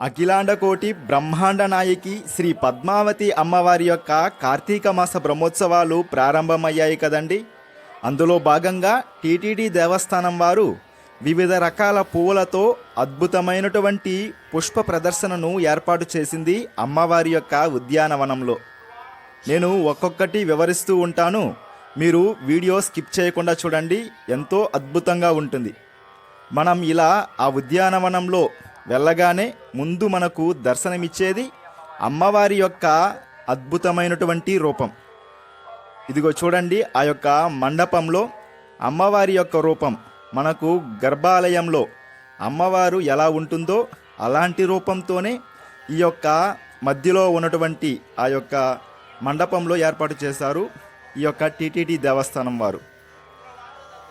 అఖిలాండకోటి బ్రహ్మాండ నాయకి శ్రీ పద్మావతి అమ్మవారి యొక్క కార్తీక మాస బ్రహ్మోత్సవాలు ప్రారంభమయ్యాయి కదండి. అందులో భాగంగా టీటీడీ దేవస్థానం వారు వివిధ రకాల పువ్వులతో అద్భుతమైనటువంటి పుష్ప ప్రదర్శనను ఏర్పాటు చేసింది అమ్మవారి యొక్క ఉద్యానవనంలో. నేను ఒక్కొక్కటి వివరిస్తూ ఉంటాను. మీరు వీడియో స్కిప్ చేయకుండా చూడండి. ఎంతో అద్భుతంగా ఉంటుంది. మనం ఇలా ఆ ఉద్యానవనంలో వెళ్ళగానే ముందు మనకు దర్శనమిచ్చేది అమ్మవారి యొక్క అద్భుతమైనటువంటి రూపం. ఇదిగో చూడండి ఆ యొక్క మండపంలో అమ్మవారి యొక్క రూపం. మనకు గర్భాలయంలో అమ్మవారు ఎలా ఉంటుందో అలాంటి రూపంతోనే ఈ యొక్క మధ్యలో ఉన్నటువంటి ఆ యొక్క మండపంలో ఏర్పాటు చేశారు ఈ యొక్క టీటీడీ దేవస్థానం వారు.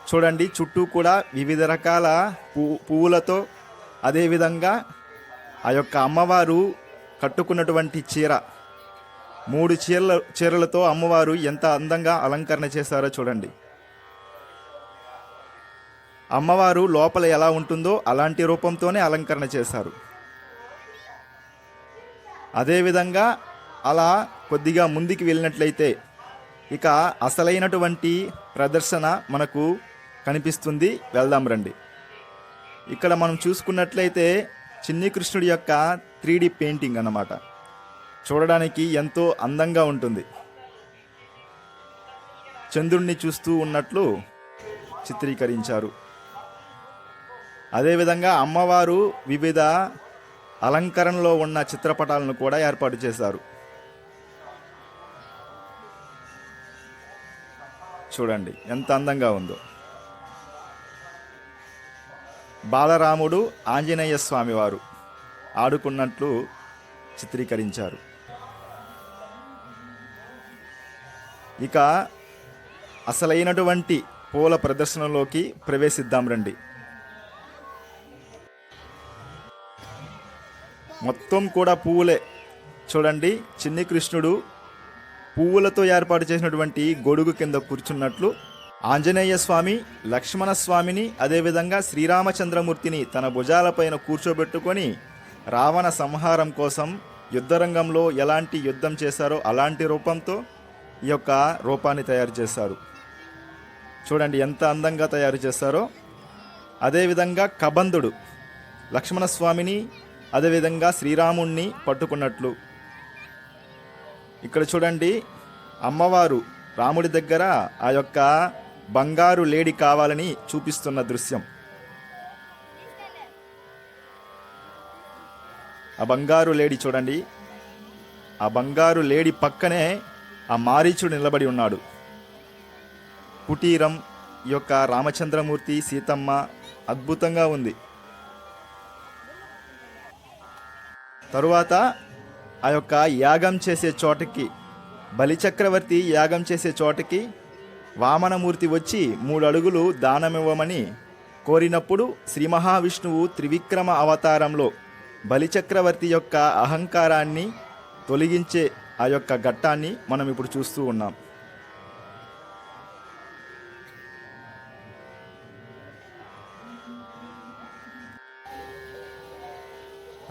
చూడండి చుట్టూ కూడా వివిధ రకాల పూ పువ్వులతో అదేవిధంగా ఆ యొక్క అమ్మవారు కట్టుకున్నటువంటి చీర మూడు చీరల చీరలతో అమ్మవారు ఎంత అందంగా అలంకరణ చేశారో చూడండి. అమ్మవారు లోపల ఎలా ఉంటుందో అలాంటి రూపంతోనే అలంకరణ చేశారు. అదేవిధంగా అలా కొద్దిగా ముందుకు వెళ్ళినట్లయితే ఇక అసలైనటువంటి ప్రదర్శన మనకు కనిపిస్తుంది. వెళ్దాం రండి. ఇక్కడ మనం చూసుకున్నట్లయితే చిన్ని కృష్ణుడి యొక్క త్రీ పెయింటింగ్ అన్నమాట. చూడడానికి ఎంతో అందంగా ఉంటుంది. చంద్రుణ్ణి చూస్తూ ఉన్నట్లు చిత్రీకరించారు. అదేవిధంగా అమ్మవారు వివిధ అలంకరణలో ఉన్న చిత్రపటాలను కూడా ఏర్పాటు చేశారు. చూడండి ఎంత అందంగా ఉందో. బాలరాముడు ఆంజనేయ స్వామివారు ఆడుకున్నట్లు చిత్రీకరించారు. ఇక అసలైనటువంటి పూల ప్రదర్శనలోకి ప్రవేశిద్దాం రండి. మొత్తం కూడా పువ్వులే చూడండి చిన్ని కృష్ణుడు పువ్వులతో ఏర్పాటు చేసినటువంటి గొడుగు కింద కూర్చున్నట్లు ఆంజనేయ స్వామి లక్ష్మణ స్వామిని అదేవిధంగా శ్రీరామచంద్రమూర్తిని తన భుజాలపైన కూర్చోబెట్టుకొని రావణ సంహారం కోసం యుద్ధరంగంలో ఎలాంటి యుద్ధం చేశారో అలాంటి రూపంతో ఈ యొక్క రూపాన్ని తయారు చేశారు. చూడండి ఎంత అందంగా తయారు చేశారో. అదేవిధంగా కబంధుడు లక్ష్మణస్వామిని అదేవిధంగా శ్రీరాముణ్ణి పట్టుకున్నట్లు. ఇక్కడ చూడండి అమ్మవారు రాముడి దగ్గర ఆ యొక్క బంగారు లేడి కావాలని చూపిస్తున్న దృశ్యం. ఆ బంగారు లేడి చూడండి. ఆ బంగారు లేడి పక్కనే ఆ మారీచుడు నిలబడి ఉన్నాడు. కుటీరం ఈ యొక్క రామచంద్రమూర్తి సీతమ్మ అద్భుతంగా ఉంది. తరువాత ఆ యొక్క యాగం చేసే చోటకి బలిచక్రవర్తి యాగం చేసే చోటకి వామనమూర్తి వచ్చి మూడు అడుగులు దానమివ్వమని కోరినప్పుడు శ్రీ మహావిష్ణువు త్రివిక్రమ అవతారంలో బలిచక్రవర్తి యొక్క అహంకారాన్ని తొలగించే ఆ యొక్క ఘట్టాన్ని మనం ఇప్పుడు చూస్తూ ఉన్నాం.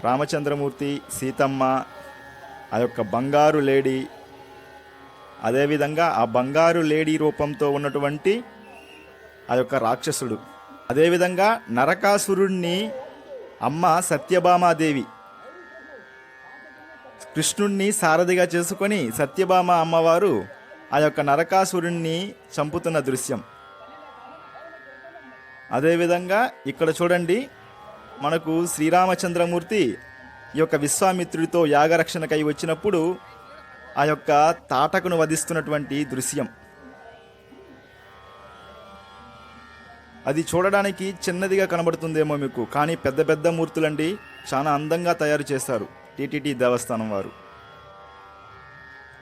రామచంద్రమూర్తి సీతమ్మ ఆ యొక్క బంగారు లేడీ అదేవిధంగా ఆ బంగారు లేడీ రూపంతో ఉన్నటువంటి ఆ యొక్క రాక్షసుడు. అదేవిధంగా నరకాసురుణ్ణి అమ్మ సత్యభామాదేవి. కృష్ణుణ్ణి సారథిగా చేసుకొని సత్యభామ అమ్మవారు ఆ యొక్క నరకాసురుణ్ణి చంపుతున్న దృశ్యం. అదేవిధంగా ఇక్కడ చూడండి మనకు శ్రీరామచంద్రమూర్తి ఈ యొక్క విశ్వామిత్రుడితో యాగరక్షణకై వచ్చినప్పుడు ఆ యొక్క తాటకును వధిస్తున్నటువంటి దృశ్యం. అది చూడడానికి చిన్నదిగా కనబడుతుందేమో మీకు కానీ పెద్ద పెద్ద మూర్తులండి చాలా అందంగా తయారు చేస్తారు టీటీటీ దేవస్థానం వారు.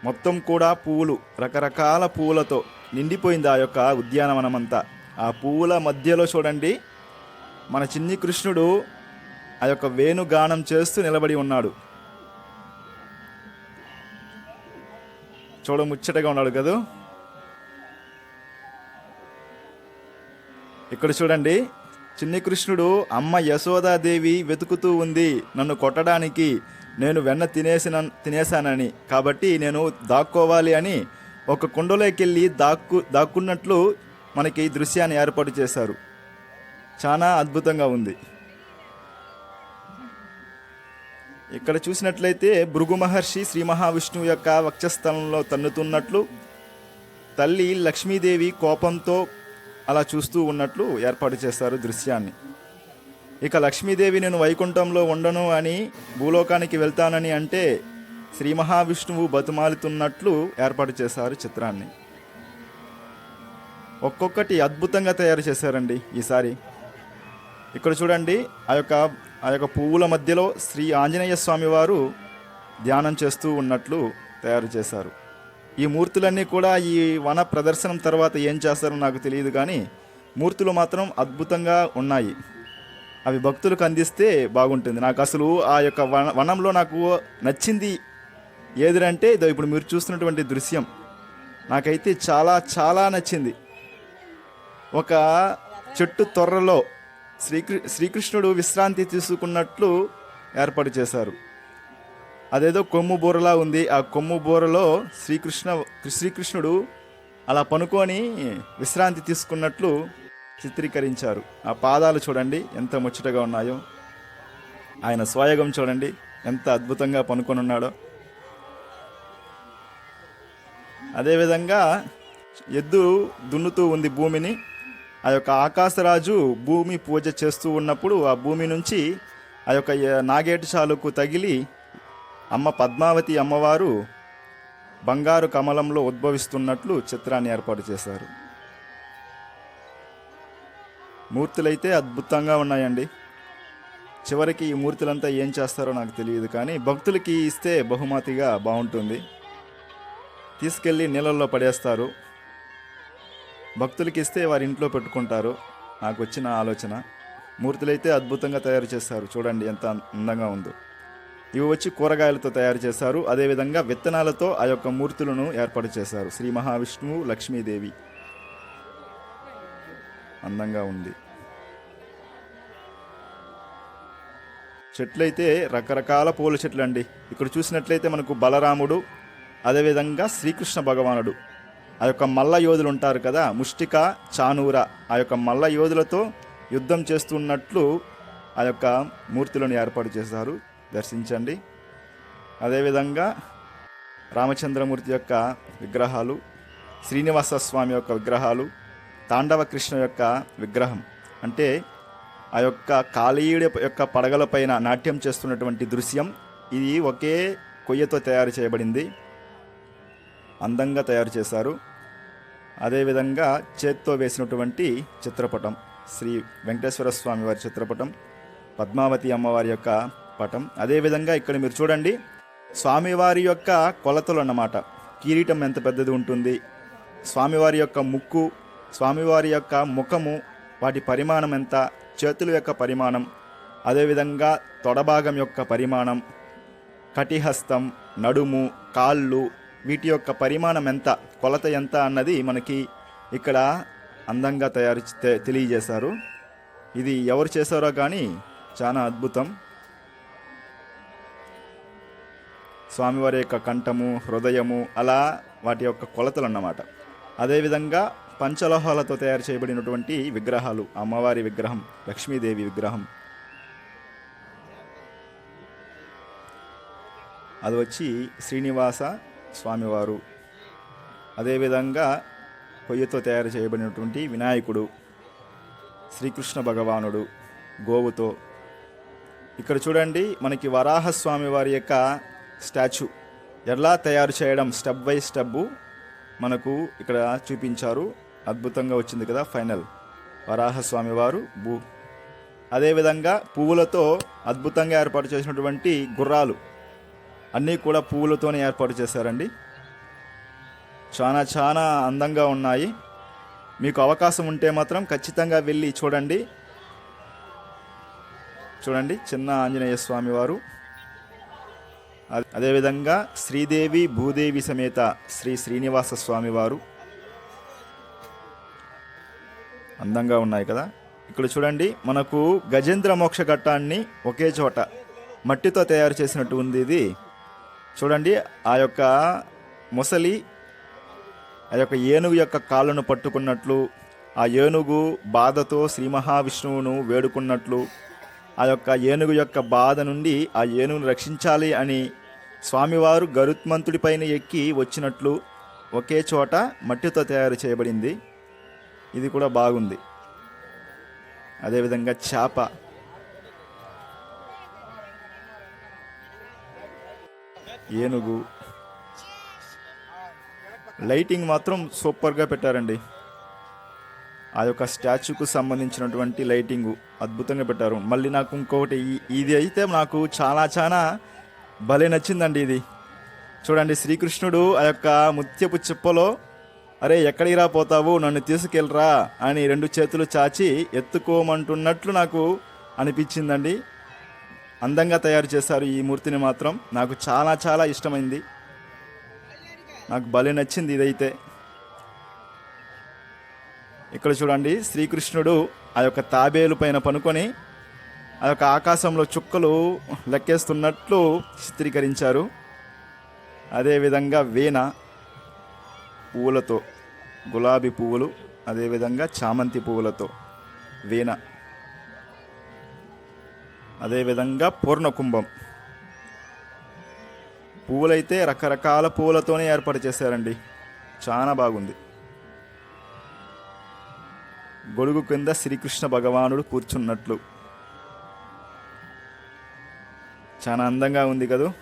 మొత్తం కూడా పువ్వులు రకరకాల పువ్వులతో నిండిపోయింది ఆ యొక్క ఉద్యానవనమంతా. ఆ పువ్వుల మధ్యలో చూడండి మన చిన్ని కృష్ణుడు ఆ యొక్క వేణుగానం చేస్తూ నిలబడి ఉన్నాడు. చూడ ముచ్చటగా ఉన్నాడు కదూ? ఇక్కడ చూడండి చిన్ని కృష్ణుడు అమ్మ యశోదాదేవి వెతుకుతూ ఉంది నన్ను కొట్టడానికి నేను వెన్న తినేసిన తినేశానని. కాబట్టి నేను దాక్కోవాలి అని ఒక కుండలోకెళ్ళి దాక్కు దాక్కున్నట్లు మనకి ఈ దృశ్యాన్ని ఏర్పాటు చేశారు. చాలా అద్భుతంగా ఉంది. ఇక్కడ చూసినట్లయితే భృగు మహర్షి శ్రీ మహావిష్ణువు యొక్క వక్షస్థలంలో తన్నుతున్నట్లు తల్లి లక్ష్మీదేవి కోపంతో అలా చూస్తూ ఉన్నట్లు ఏర్పాటు చేస్తారు దృశ్యాన్ని. ఇక లక్ష్మీదేవి నేను వైకుంఠంలో ఉండను అని భూలోకానికి వెళ్తానని అంటే శ్రీ మహావిష్ణువు బతుమాలుతున్నట్లు ఏర్పాటు చేశారు చిత్రాన్ని. ఒక్కొక్కటి అద్భుతంగా తయారు చేశారండి ఈసారి. ఇక్కడ చూడండి ఆ యొక్క ఆ యొక్క పువ్వుల మధ్యలో శ్రీ ఆంజనేయ స్వామి వారు ధ్యానం చేస్తూ ఉన్నట్లు తయారు చేశారు. ఈ మూర్తులన్నీ కూడా ఈ వన ప్రదర్శనం తర్వాత ఏం చేస్తారో నాకు తెలియదు కానీ మూర్తులు మాత్రం అద్భుతంగా ఉన్నాయి. అవి భక్తులకు అందిస్తే బాగుంటుంది. నాకు అసలు ఆ యొక్క వన వనంలో నాకు నచ్చింది ఏదిరంటే ఇదో ఇప్పుడు మీరు చూస్తున్నటువంటి దృశ్యం. నాకైతే చాలా చాలా నచ్చింది. ఒక చెట్టు తొర్రలో శ్రీకృ శ్రీకృష్ణుడు విశ్రాంతి తీసుకున్నట్లు ఏర్పాటు చేశారు. అదేదో కొమ్ము బూరలా ఉంది. ఆ కొమ్ము బూరలో శ్రీకృష్ణ శ్రీకృష్ణుడు అలా పనుకొని విశ్రాంతి తీసుకున్నట్లు చిత్రీకరించారు. ఆ పాదాలు చూడండి ఎంత ముచ్చటగా ఉన్నాయో. ఆయన స్వయగం చూడండి ఎంత అద్భుతంగా పనుకొని ఉన్నాడో. అదేవిధంగా ఎద్దు దున్నుతూ ఉంది భూమిని. ఆ యొక్క ఆకాశరాజు భూమి పూజ చేస్తూ ఉన్నప్పుడు ఆ భూమి నుంచి ఆ యొక్క నాగేటు చాలుకు తగిలి అమ్మ పద్మావతి అమ్మవారు బంగారు కమలంలో ఉద్భవిస్తున్నట్లు చిత్రాన్ని ఏర్పాటు చేశారు. మూర్తులైతే అద్భుతంగా ఉన్నాయండి. చివరికి ఈ మూర్తులంతా ఏం చేస్తారో నాకు తెలియదు కానీ భక్తులకి ఇస్తే బహుమతిగా బాగుంటుంది. తీసుకెళ్ళి నీళ్ళల్లో పడేస్తారు. భక్తులకి ఇస్తే వారి ఇంట్లో పెట్టుకుంటారు. నాకు వచ్చిన ఆలోచన. మూర్తులైతే అద్భుతంగా తయారు చేస్తారు. చూడండి ఎంత అందంగా ఉందో. ఇవి వచ్చి కూరగాయలతో తయారు చేశారు అదేవిధంగా విత్తనాలతో ఆ యొక్క మూర్తులను ఏర్పాటు చేశారు శ్రీ మహావిష్ణువు లక్ష్మీదేవి. అందంగా ఉంది. చెట్లయితే రకరకాల పూల చెట్లు అండి ఇక్కడ చూసినట్లయితే మనకు బలరాముడు అదేవిధంగా శ్రీకృష్ణ భగవానుడు. ఆ యొక్క మల్ల యోధులు ఉంటారు కదా ముష్టిక చానూర ఆ యొక్క మల్ల యోధులతో యుద్ధం చేస్తున్నట్లు ఆ యొక్క మూర్తులను ఏర్పాటు చేశారు. దర్శించండి. అదేవిధంగా రామచంద్రమూర్తి యొక్క విగ్రహాలు శ్రీనివాస స్వామి యొక్క విగ్రహాలు తాండవ కృష్ణ యొక్క విగ్రహం. అంటే ఆ యొక్క కాళీయుడి యొక్క పడగల పైన నాట్యం చేస్తున్నటువంటి దృశ్యం ఇది ఒకే కొయ్యతో తయారు చేయబడింది. అందంగా తయారు చేశారు. అదేవిధంగా చేత్తో వేసినటువంటి చిత్రపటం శ్రీ వెంకటేశ్వర స్వామి వారి చిత్రపటం పద్మావతి అమ్మవారి యొక్క పటం. అదేవిధంగా ఇక్కడ మీరు చూడండి స్వామివారి యొక్క కొలతలు అన్నమాట. కిరీటం ఎంత పెద్దది ఉంటుంది స్వామివారి యొక్క ముక్కు స్వామివారి యొక్క ముఖము వాటి పరిమాణం ఎంత చేతుల యొక్క పరిమాణం అదేవిధంగా తొడభాగం యొక్క పరిమాణం కటిహస్తం నడుము కాళ్ళు వీటి యొక్క పరిమాణం ఎంత కొలత ఎంత అన్నది మనకి ఇక్కడ అందంగా తయారు తె- తెలియజేశారు. ఇది ఎవరు చేశారో కానీ చాలా అద్భుతం. స్వామివారి యొక్క కంఠము హృదయము అలా వాటి యొక్క కొలతలు అన్నమాట అదేవిధంగా పంచలోహాలతో తయారు చేయబడినటువంటి విగ్రహాలు అమ్మవారి విగ్రహం లక్ష్మీదేవి విగ్రహం. అది వచ్చి శ్రీనివాస స్వామివారు అదేవిధంగా కొయ్యతో తయారు చేయబడినటువంటి వినాయకుడు శ్రీకృష్ణ భగవానుడు గోవుతో. ఇక్కడ చూడండి మనకి వరాహస్వామి వారి యొక్క స్టాచ్యూ. ఎలా తయారు చేయడం స్టెప్ బై స్టెప్ మనకు ఇక్కడ చూపించారు. అద్భుతంగా వచ్చింది కదా ఫైనల్. వరాహస్వామి వారు భూ. అదేవిధంగా పువ్వులతో అద్భుతంగా ఏర్పాటు చేసినటువంటి గుర్రాలు. అన్నీ కూడా పువ్వులతోనే ఏర్పాటు చేశారండి. చాలా చాలా అందంగా ఉన్నాయి. మీకు అవకాశం ఉంటే మాత్రం ఖచ్చితంగా వెళ్ళి చూడండి. చూడండి చిన్న ఆంజనేయ స్వామి వారు. అదేవిధంగా శ్రీదేవి భూదేవి సమేత శ్రీ శ్రీనివాస స్వామి వారు. అందంగా ఉన్నాయి కదా. ఇక్కడ చూడండి మనకు గజేంద్ర మోక్ష ఘట్టాన్ని ఒకే చోట మట్టితో తయారు చేసినట్టు ఉంది ఇది. చూడండి ఆ యొక్క మొసలి ఆ యొక్క ఏనుగు యొక్క కాళ్ళను పట్టుకున్నట్లు ఆ ఏనుగు బాధతో శ్రీ మహావిష్ణువును వేడుకున్నట్లు ఆ యొక్క ఏనుగు యొక్క బాధ నుండి ఆ ఏనుగును రక్షించాలి అని స్వామివారు గరుత్మంతుడిపైన ఎక్కి వచ్చినట్లు ఒకే చోట మట్టితో తయారు చేయబడింది. ఇది కూడా బాగుంది. అదేవిధంగా చేప. ఏనుగు. లైటింగ్ మాత్రం సూపర్గా పెట్టారండి. ఆ యొక్క స్టాచ్యూకు సంబంధించినటువంటి లైటింగ్ అద్భుతంగా పెట్టారు. మళ్ళీ నాకు ఇంకొకటి ఇది అయితే నాకు చాలా చాలా భలే నచ్చిందండి ఇది. చూడండి శ్రీకృష్ణుడు ఆ యొక్క ముత్యపు చిప్పలో అరే ఎక్కడికి రా పోతావు? నన్ను తీసుకెళ్ళరా? అని రెండు చేతులు చాచి ఎత్తుకోమంటున్నట్లు నాకు అనిపించిందండి. అందంగా తయారు చేశారు ఈ మూర్తిని మాత్రం. నాకు చాలా చాలా ఇష్టమైంది. నాకు భలే నచ్చింది ఇదైతే. ఇక్కడ చూడండి శ్రీకృష్ణుడు ఆ యొక్క తాబేలు పైన పనుకొని ఆ యొక్క ఆకాశంలో చుక్కలు లెక్కేస్తున్నట్లు చిత్రీకరించారు. అదేవిధంగా వీణ పువ్వులతో గులాబీ పువ్వులు అదేవిధంగా చామంతి పువ్వులతో వీణ. అదేవిధంగా పూర్ణకుంభం. పువ్వులైతే రకరకాల పువ్వులతోనే ఏర్పాటు చేశారండి. చాలా బాగుంది. గొడుగు కింద శ్రీకృష్ణ భగవానుడు కూర్చున్నట్లు. చాలా అందంగా ఉంది కదూ.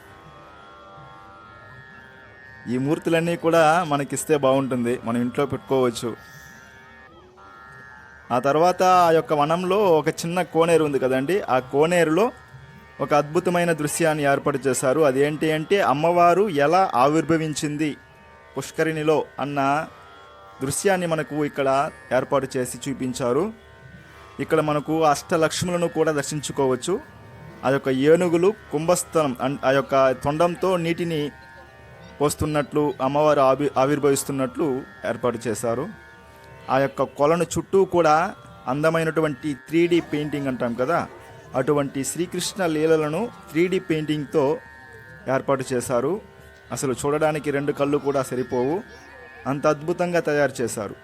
ఈ మూర్తులన్నీ కూడా మనకిస్తే బాగుంటుంది. మనం ఇంట్లో పెట్టుకోవచ్చు. ఆ తర్వాత ఆ యొక్క వనంలో ఒక చిన్న కోనేరు ఉంది కదండి. ఆ కోనేరులో ఒక అద్భుతమైన దృశ్యాన్ని ఏర్పాటు చేశారు. అదేంటి అంటే అమ్మవారు ఎలా ఆవిర్భవించింది పుష్కరిణిలో అన్న దృశ్యాన్ని మనకు ఇక్కడ ఏర్పాటు చేసి చూపించారు. ఇక్కడ మనకు అష్టలక్ష్ములను కూడా దర్శించుకోవచ్చు. ఆ యొక్క ఏనుగులు కుంభస్థలం ఆ యొక్క తొండంతో నీటిని పోస్తున్నట్లు అమ్మవారు ఆవి ఆవిర్భవిస్తున్నట్లు ఏర్పాటు చేశారు. ఆ యొక్క కొలను చుట్టూ కూడా అందమైనటువంటి త్రీ పెయింటింగ్ అంటాం కదా అటువంటి శ్రీకృష్ణ లీలలను త్రీ పెయింటింగ్తో ఏర్పాటు చేశారు. అసలు చూడడానికి రెండు కళ్ళు కూడా సరిపోవు. అంత అద్భుతంగా తయారు చేశారు.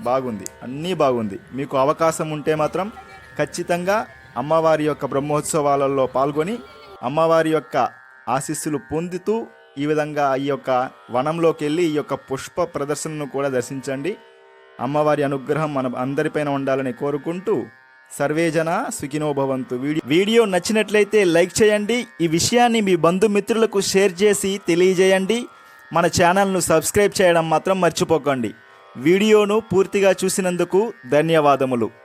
బాగుంది. అన్నీ బాగుంది. మీకు అవకాశం ఉంటే మాత్రం ఖచ్చితంగా అమ్మవారి యొక్క బ్రహ్మోత్సవాలలో పాల్గొని అమ్మవారి యొక్క ఆశీస్సులు పొందుతూ ఈ విధంగా ఈ యొక్క వనంలోకి వెళ్ళి ఈ యొక్క పుష్ప ప్రదర్శనను కూడా దర్శించండి. అమ్మవారి అనుగ్రహం మన అందరిపైన ఉండాలని కోరుకుంటూ సర్వేజన సుఖినోభవంతు వీడియో వీడియో నచ్చినట్లయితే లైక్ చేయండి. ఈ విషయాన్ని మీ బంధుమిత్రులకు షేర్ చేసి తెలియజేయండి. మన ఛానల్ను సబ్స్క్రైబ్ చేయడం మాత్రం మర్చిపోకండి. వీడియోను పూర్తిగా చూసినందుకు ధన్యవాదములు.